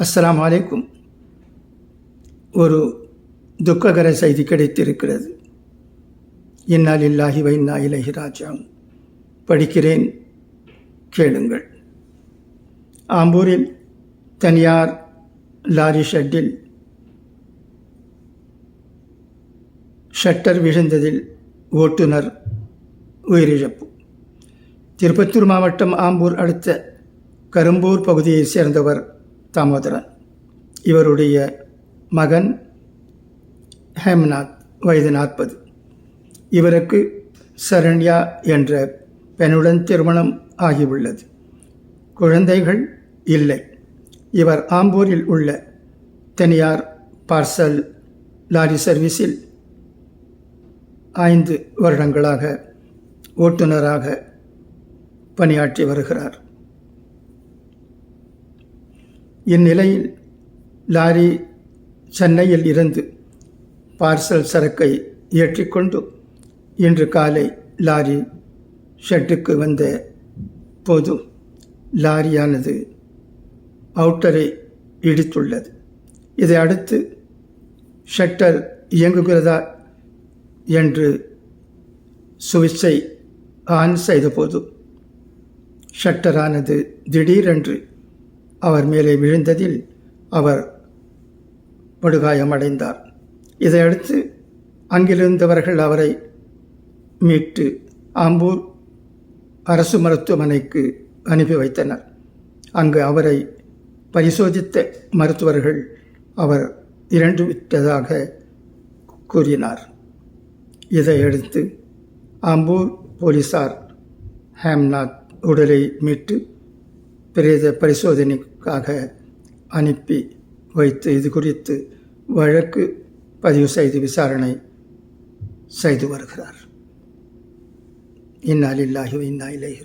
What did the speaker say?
அஸ்லாம் அலைக்கும். ஒரு துக்ககர செய்தி கிடைத்திருக்கிறது. இன்னால் இல்லாஹி வைன்னா இலகி ராஜாவும் படிக்கிறேன் கேளுங்கள். ஆம்பூரில் தனியார் லாரி ஷெட்டில் ஷட்டர் விழுந்ததில் ஓட்டுநர் உயிரிழப்பு. திருப்பத்தூர் மாவட்டம் ஆம்பூர் அடுத்த கரும்பூர் பகுதியைச் சேர்ந்தவர் தாமோதரன் இவருடைய மகன் ஹேம்நாத் வயது நாற்பது. இவருக்கு சரண்யா என்ற பெண்ணுடன் திருமணம் ஆகியுள்ளது. குழந்தைகள் இல்லை. இவர் ஆம்பூரில் உள்ள தனியார் பார்சல் லாரி சர்வீஸில் ஐந்து வருடங்களாக ஓட்டுநராக பணியாற்றி வருகிறார். இந்நிலையில் லாரி சென்னையில் இருந்து பார்சல் சரக்கை ஏற்றிக்கொண்டு இன்று காலை லாரி ஷெட்டுக்கு வந்த போது லாரியானது அவுட்டரை இடித்துள்ளது. இதை அடுத்து ஷட்டர் இயங்குகிறதா என்று சுவிட்சை ஆன் செய்தபோது ஷட்டரானது திடீரென்று அவர் மேலே விழுந்ததில் அவர் படுகாயமடைந்தார். இதையடுத்து அங்கிருந்தவர்கள் அவரை மீட்டு ஆம்பூர் அரசு மருத்துவமனைக்கு அனுப்பி வைத்தனர். அங்கு அவரை பரிசோதித்த மருத்துவர்கள் அவர் இறந்து விட்டதாக கூறினார். இதையடுத்து ஆம்பூர் போலீசார் ஹேம்நாத் உடலை மீட்டு பிரேத பரிசோதனை காக அனுப்பி வைத்து இது குறித்து வழக்கு பதிவு செய்து விசாரணை செய்து வருகிறார். இன்னா லில்லாஹி இன்னா இலைஹி